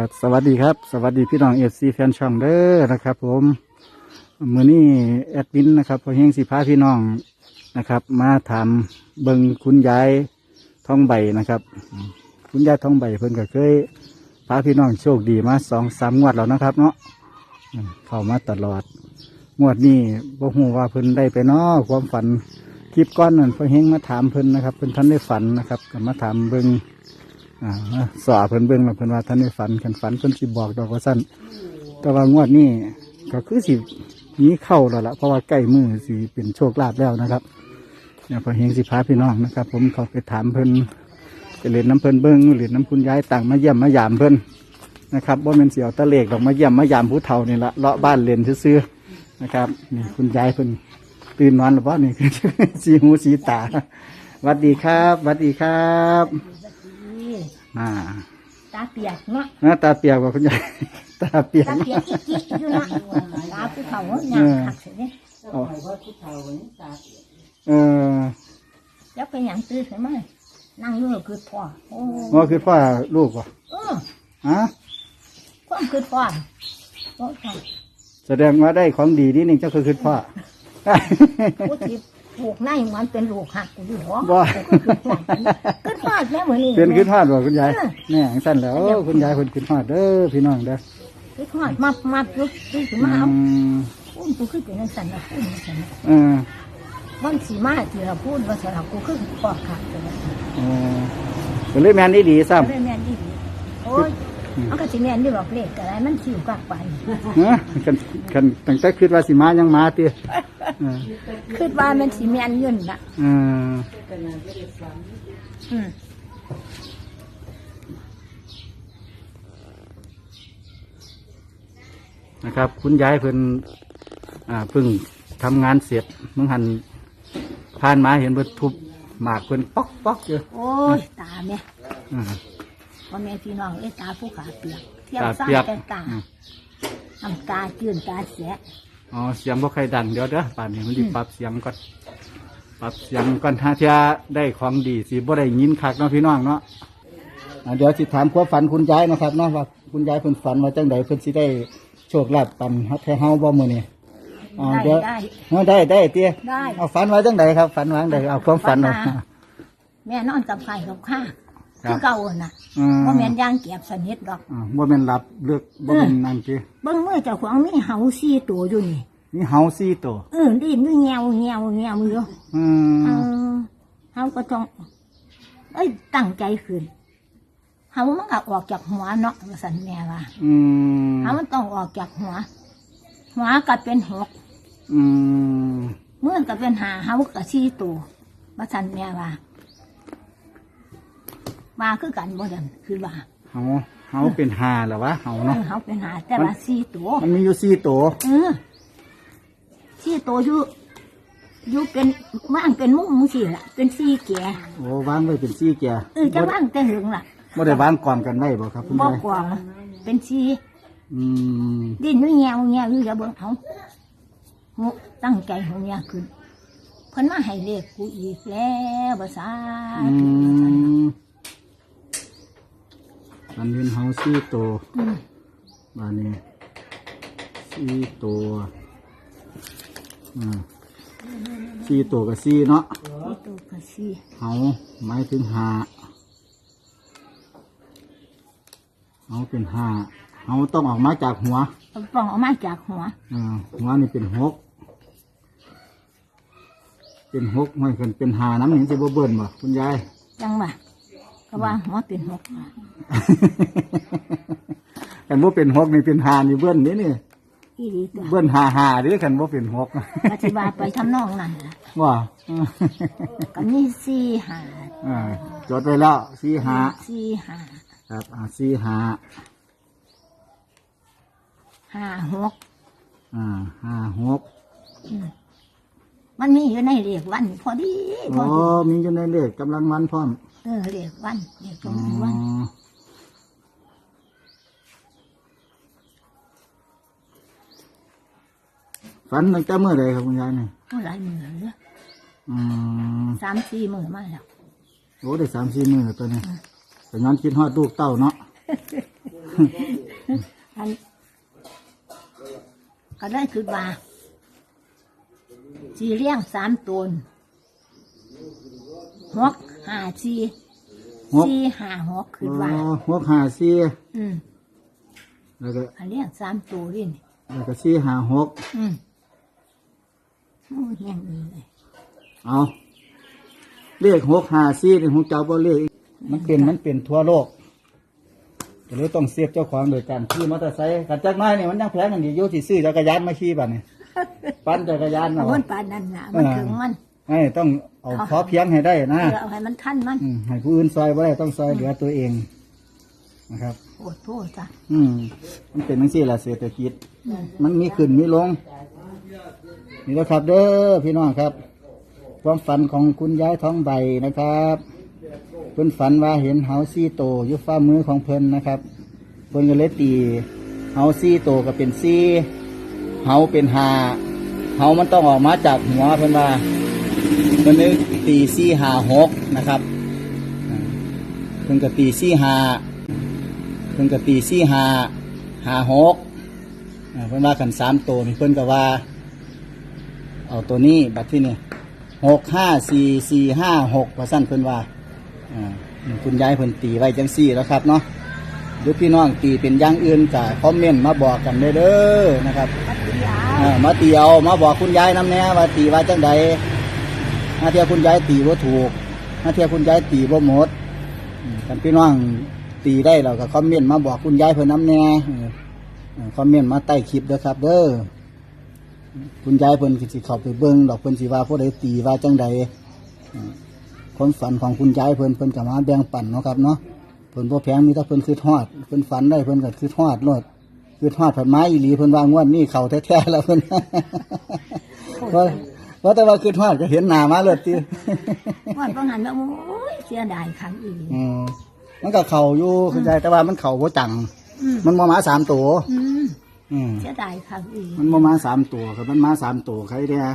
ครับสวัสดีครับ สวัสดีพี่น้องเอฟซีแฟนช่องเด้อนะครับ ผมมือนี้แอดมินนะครับพอเฮงสิพาพี่น้องนะครับ มาถามเบิงคุณยายท้องใบนะครับ คุณยายท้องใบเพิ่นก็เคยพาพี่น้องโชคดีมาสองสามงวดแล้วนะครับ เนาะเข้ามาตลอด งวดนี้บ่ฮู้ว่าเพิ่นได้ไปเนาะความฝันคลิปก้อนนั่นพอเฮงมาถามเพิ่นนะครับเพิ่นท่านได้ฝันนะครับก็มาถามเบิง อ่าสอเพิ่นเบิ่งแล้วเพิ่นว่าท่านได้ฝันกันฝันเพิ่นสิบอกดอกว่าสั้นแต่ว่างวดนี้ก็คือสิมีเข้าแล้วล่ะเพราะว่าใกล้มือสิเป็นโชคลาภแล้วนะครับเนี่ยพอเฮงสิพาพี่น้องนะครับ ผมเขาไปถามเพิ่นไปเล่นน้ำเพิ่นเบิ่งเล่นน้ำคุณยายต่างมาเยี่ยมมายามเพิ่นนะครับว่าเป็นเสียวตะเลกดอกมาเยี่ยมมายามผู้เฒ่านี่ละเลาะบ้านเล่นซื่อๆนะครับนี่คุณยายเพิ่นตื่นนอนหรือเปล่านี่สีหูสีตาหวัดดีครับหวัดดีครับ อ่า ตาเปียกเนาะหน้าตาเปียกกว่าคุณยาย ตาเปียกตาเปียกจิ๊กจิ๊กอยู่เนาะตาภูเขาหยางขักเสียเนี่ยเอาเออแล้วเป็นอย่างตื่นขึ้นมานั่งอยู่คือพ่อโอ้ว่าคือพ่อลูกวะเออฮะความคือพ่อโอ้ค่ะแสดงว่าได้ของดีนี่นึงเจ้าคือคือพ่อ ผู้ที่ ผูกในมันเป็นลูกหักกูอยู่หัวบ่คือพ่อแม่เหมือนนี่ เป็นขึ้นฮอดบ่คุณยายแนี่สั้นแล้วโอ้คุณยายคนขึ้นฮอดเด้อพี่น้องเด้อคือพ่อมามาลุกตื่นขึ้นอืมาเอามอุ้มกูขึ้นเป็นสันนะอุ้มสันนะเออวันสีมาที่เราพูดว่าสำหรับกูขึ้นพ่อขาดเลยเออก็เลยแม่นดีดีซ้เรื่องแม่นดีโอ้ยมันก็สิแม่นดีหรอกเลขอะไรมันสิวกากไปำฮะกันกันตั้งแต่คิดว่าสิมายังมาเตี้ยเออคิดว่ามันสิแม่นยืนละเอออืมนะครับ คุณยายเพิ่นอ่าเพิ่งทำงานเสร็จมึงหันผ่านมาเห็นเพิ่นทุบหมากเพิ่นป๊อกป๊อกอยู่โอ้ยตาแม่อ่าพ่อแม่พี่น้องเอ้ยตาผู้ขาเปียกเที่ยวตาซ้าเปียกแต่ตาอืม น้ำตาจืนตาเสีย อ๋อเสียงบ่ใครดังเดี๋ยวเด้อป่านนี้มันดิปรับเสียงก่อนปรับเสียงก่อนถ้าเทียได้ของดีสิบ่ได้ยินคักเนาะพี่น้องเนาะอ่าเดี๋ยวสิถามความฝันคุณยายนะครับเนาะว่าคุณยายเพิ่นฝันว่าจังใดเพิ่นสิได้โชคลาภปันแท้เฮาบ่มื้อนี้อ๋อได้เดี๋ยวได้เออได้ได้เตี้ยได้ เอาฝันว่าจังใดครับฝันว่าจังใดเอาความฝันเอาฝันมาแม่นอนกับใครกับข้า ครับคือเก่าน่ะอืมพ่อแม่นย่างเก็บสนิทดอก อ่าบ่แม่นหลับเลือกบ่แม่นนั่นติเบิ้งมือเจ้าของมีเห่าสี่ตัวอยู่นี่มีเฮาสี่ตัวเออดีมีเงียวเงียวเงียวอยู่อืเอมอเฮาก็ต้องเอ้ยตั้งใจขึ้นเฮามันก็ออกจากหัวเนาะว่าสันแม่ว่าอืมเฮามันต้องออกจากหัว หัวก็เป็นหก อืมเมื่อก็เป็นหาเฮาก็สี่ตัวว่าสันแม่ว่า มาคือกันบ่ดันคือว่าเฮาเฮาเป็นหาเหรอวะเฮาเอเนาะอเฮาเป็นหาแต่ว่าสี่ตัวมันมีอยู่สี่ตัวเออสี่ตัวอยู่อยู่เป็นว่างเป็นมุ้งมุ้งสี่ละเป็นสี่แก่โอ้วางไว้เป็นสี่แก่เออจะว่างแต่หึงล่ะบ่ได้วางก่อนกันไว้บ่ครับคุณบ่ยายกวางเป็นสี่อืมดิ้นอยู่แงวแงวอยู่อย่าเบิ่งเอาหกตั้งใจหัวเมียขึ้นเพิ่นมาให้เลขกูอีกแล้วภาษาอืม อันนี้เฮาสี่ตัวอืมบาดนี้สี่ตัวอืมสี่ตัวกับสี่เนาะสี่ตัวก็สี่เฮาหมายถึงหาเฮาเป็นห้าเฮาต้องออกมาจากหัวเอาปล่องออกมาจากหัวอ่าหัวนี่เป็นหกเป็นหกไม่เกินเป็นหาน้ำหนึ่งจะบ่เบิ่นบ่คุณยาย จังว่าก็ว่าหัวเป็นหกกันบ่เป็นหกนี่เป็นหานี่เบิ่นนี่นี่อีหลีตัวเบิ่นหาหาเด้กันบ่เป็นหกปฏิบัติไปทำนองนั้นล่ะว่าก็มีสี่หาอ่าจดไว้แล้วสี่หาสี่หาครับอ่าสี่หาห้าหกอ่าห้าหกอื มันมีอยู่ในเรียกวันพอดีพอ๋อมีอยู่ในเลขกำลังวันพร้อมเออเรียกวันเรียกตรอ๋งวันฝันตั้งแต่เมื่อไดครับคุณยายเนี่ยเท่าไหลายมือเหลืออสามสี่มือมาแล้วโอ้ได้สามสี่มือตัวนี้แต่งานกินหอดลูกเต้าเนาะอันก็ได้คือว่า สีเลี้ยงสามตนหกห้าสี่หกสี่ห้าหกคือว่า หกห้าสี่อืมแล้วก็อันเลี้ยงสามตัวนี่นี่แล้วก็สี่ห้าหกอืมโอ้ยยังมีเลยเอาเลขหกห้าสี่นี่ของเจ้าบ่เลขมันเป็นมันเป็นทั่วโลกก็เลยต้องเสียบเจ้าของโดยการขี่มอเตอร์ไซค์กันจักหน้อยนี่มันยังแพงกันอยู่อยู่ที่ซื้อจักรยานมาขี่บัดนี่ ปั่นจักรยานเอาเนาะมันปานนั้นนะมันถึงมันไม่ต้องเอาพอเพียงให้ได้นะเพื่อเอาให้มันทันมันอืมให้ผู้อื่นซอยบ่ได้ต้องซอยเหลือตัวเองนะครับ โอ้โทษจ้ะอืมมันเป็นทั้งสี่ละเศรษฐกิจ มันมีขึ้นมีลง นี่แล้วครับเด้อพี่น้องครับ ความฝันของคุณยายท้องใบนะครับเพิ่นฝันว่าเห็นเฮาซี่โตอยู่ฟ้ามือของเพิ่นนะครับเพิ่นก็เลยตีเฮาซี่โตก็เป็นซี่เฮาเป็นหา เฮามันต้องออกมาจากหัวเพิ่นว่าเพิ่นเลยตีซี่หาหกนะครับเพิ่นก็ตีซี่หาเพิ่นก็ตีสี่หาหาหกเพิ่นว่ากันสามตัวนี่เพิ่นก็ว่า เอาตัวนี้บัดที่นี่หกห้าสี่สี่ห้าหกว่าสั้นเพิ่นว่าคุณยายเพิ่นตีไว้จังสี่แล้วครับเนาะหรือพี่น้องตีเป็นย่างอื่นก็คอมเมนต์มาบอกกันเด้อเด้อนะครับ มาตีเอามาบอกคุณยายน้ำแน่ว่าตีว่าจังใดถ้าเทียคุณยายตีว่าถูกถ้าเทียคุณยายตีว่าหมดกันพี่น้องตีได้เราก็คอมเมนต์มาบอกคุณยายเพิ่นน้ำแน่เออเออคอมเมนต์มาใต้คลิปเด้อครับ เด้อคุณยายเพิ่นสิเข้าไปเบิ่งดอกเพิ่นสิว่าผู้ใดตีว่าจังใดความฝันของคุณยายเพิ่นเพิ่นก็มาแบ่งปันเนาะครับเนาะเพิ่นบ่แพงมีแต่เพิ่นคือทอดเพิ่นฝันได้เพิ่นก็คือทอดโลด คือทอดผัดไม้อีหลีเพิ่นว่างวดนี่เขาแท้ๆแล้วเพิ่นว่าว่าแต่ว่าคือทอดก็เห็นหน้ามาเลยติว่าต้องหันว่าโอ้ยเสียดายครั้งอีกอืมมันก็เข่าอยู่คือใจแต่ว่ามันเข่าบ่จังอืมมันบ่มาสามตัวอืมอืมเสียดายครั้งอีกมันบ่มาสามตัวครับมันมาสามตัวใครเดีย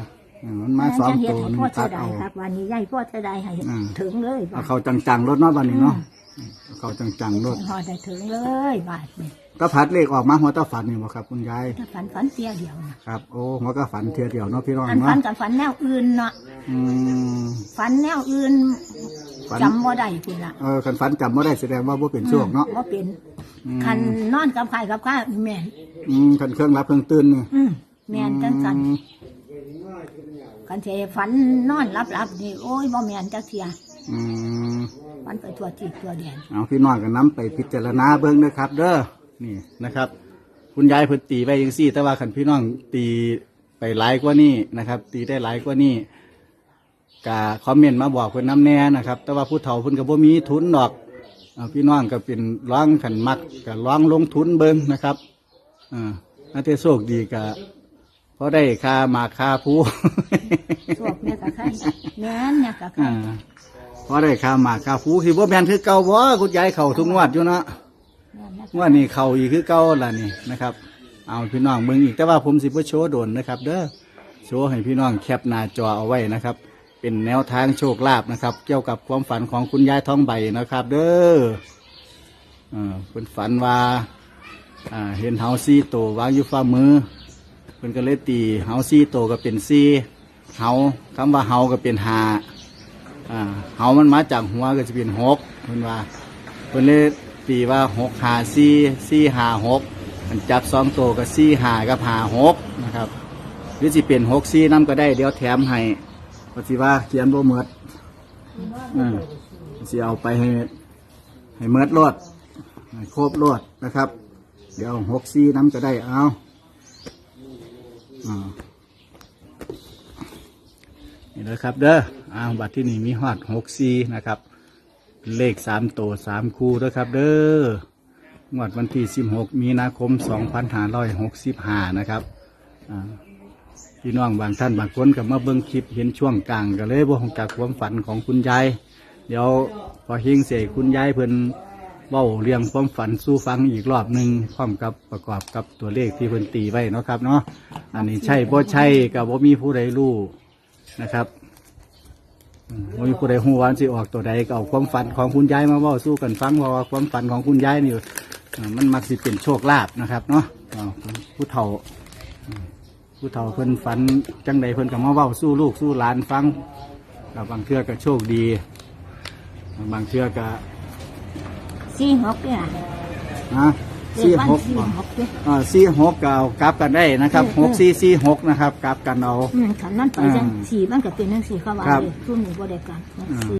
อืมมันมาสองเฮ็ตัดวให้มันพ่อเสีตัยดดาเอา ยครับวันนี้ยายพ่อเสียดายให้อืม ถึงเลยเอาบาท เข้าจังๆรถเนาะบัดนี้เนาะเอาเข้าจังๆรถพอได้ถึงเลยบาทนี่ตะพัดเลขออกมาหัวตะฝันนี่บ่ครับคุณยายถ้าฝันฝันเสียเดียวนะครับ โอ้หัวก็ฝันเทียเดียวเนาะพี่น้องอันฝัเนาะนกับฝันแนวอื่นเนาะอืม ฝันแนวอื่นฝัน จำบ่ได้คุณละเออคันฝันจำบ่ได้แสดงว่าบ่เป็นโชคเนาะว่าเป็นอืม คันนอนกับใครกับข้าแม่นอืมคันเครื่องรับเครื่องตื่นนี่อืมแม่นจังสัน อืมคันเทฝันนอนรับรับๆนี่โอ้ยบ่แม่นจักเทียอืมฝันไปทั่วทิศทั่วแดนเอาพี่น้องกันน้ำไปพิจารณาเบิ้งนะครับ เด้อนี่นะครับ คุณยายเพิ่นตีไปยังซี่ แต่ว่าขันพี่น้องตีไปหลายกว่านี้นะครับ ตีได้หลายกว่านี้กะคอมเมนต์มาบอกเพิ่นน้ำแน่นะครับ แต่ว่าผู้เฒ่าเพิ่นก็บ่มีทุนดอกเอาพี่น้องก็เป็นร้องขันมักก็ร้องลงทุนเบิ้งนะครับอ่าถ้าเทโชคดีก็ พอได้ค่าหมากค่าผู้สวกเนี่ยกับใครแม่นเนี่ยกับใครอ่าพอได้ค่าหมากค่าผู้คือบ่แม่นคือเก่าบ่คุณยายเข้าทุกงวดอยู่เนาะ แม่นเนี่ยงว่านี่เข้าอีกคือเก่าล่ะนี่นะครับ เอาพี่น้องเบิ่งอีกแต่ว่าผมสิบ่โชว์โดนนะครับ เด้อโชว์ให้พี่น้องแคปหน้าจอเอาไว้นะครับ เป็นแนวทางโชคลาภนะครับ เกี่ยวกับความฝันของคุณยายทองใบนะครับ เด้ออ่าเพิ่นฝันว่าอ่าเห็นเฮาซี่โตวางอยู่ฝ่ามือเพิ่นก็เลยตีเฮาซี่โตก็เป็นซี่เฮาคำว่าเฮาก็เป็นหาอ่าเฮามันมาจากหัวก็จะเป็นหกเพิ่นว่าเพิ่นเลยตีว่าหกหาซี่ซี่หาหกมันจับสองโตก็ซี่หากับหาหกนะครับหรือสิเป็นหกซี่น้ำก็ได้เดี๋ยวแถมให้ปฏิว่าเขียนบ่เมือดอืมสิเอาไปให้ให้เมือดรดให้ครบรดนะครับ เดี๋ยวหกซี่น้ำก็ได้เอา นี่เลยครับเด้ออ้าวบัตรที่นี่มีฮอดหกซี่นะครับ เลขสามโตวสามคู่ด้วยครับเด้องวดวันที่สิบหกมีนาคมสองพันห้าร้อยหกสิบห้านะครับอ่าพี่น้องบางท่านบางคนกับมาเบิ้งคลิปเห็นช่วงกลางก็เลยบ่ของจากความฝันของคุณยายเดี๋ยวพอเฮงเสกคุณยายเพิ่น เว้าเรียงความฝันสู้ฟังอีกรอบหนึ่งพร้อมกับประกอบกับตัวเลขที่เพิ่นตีไว้เนาะครับเนาะอันนี้ใช่บ่ใช่กับบ่มีผู้ใดรู้นะครับอืมบ่มีผู้ใดฮู้ว่ามันสิออกตัวใดก็เอาความฝันของคุณยายมาเว้าสู้กันฟังเพราะว่าความฝันของคุณยายนี่อ่ามันมักสิเป็นโชคลาภนะครับเนาะอ่าผู้เฒ่า ผู้เฒ่าเพิ่นฝันจังใดเพิ่นก็มาเว้าสู้ลูกสู้หลานฟังแล้วบางเทื่อก็โชคดี บางเทื่อก็ สี่หกเนี่ยนะเลสี่ขวันหกสี่หกเนี่ยอ่าสี่หกก็เอากลับกันได้นะครับเออหกสี่สี่หกนะครับกลับกันเอาอืมขันนั่นไปจังอ่าสี่มันก็เป็นจังสี่เขาว่าครับเลยทุ่มหนึ่งบ่ได้กันอ่าสี่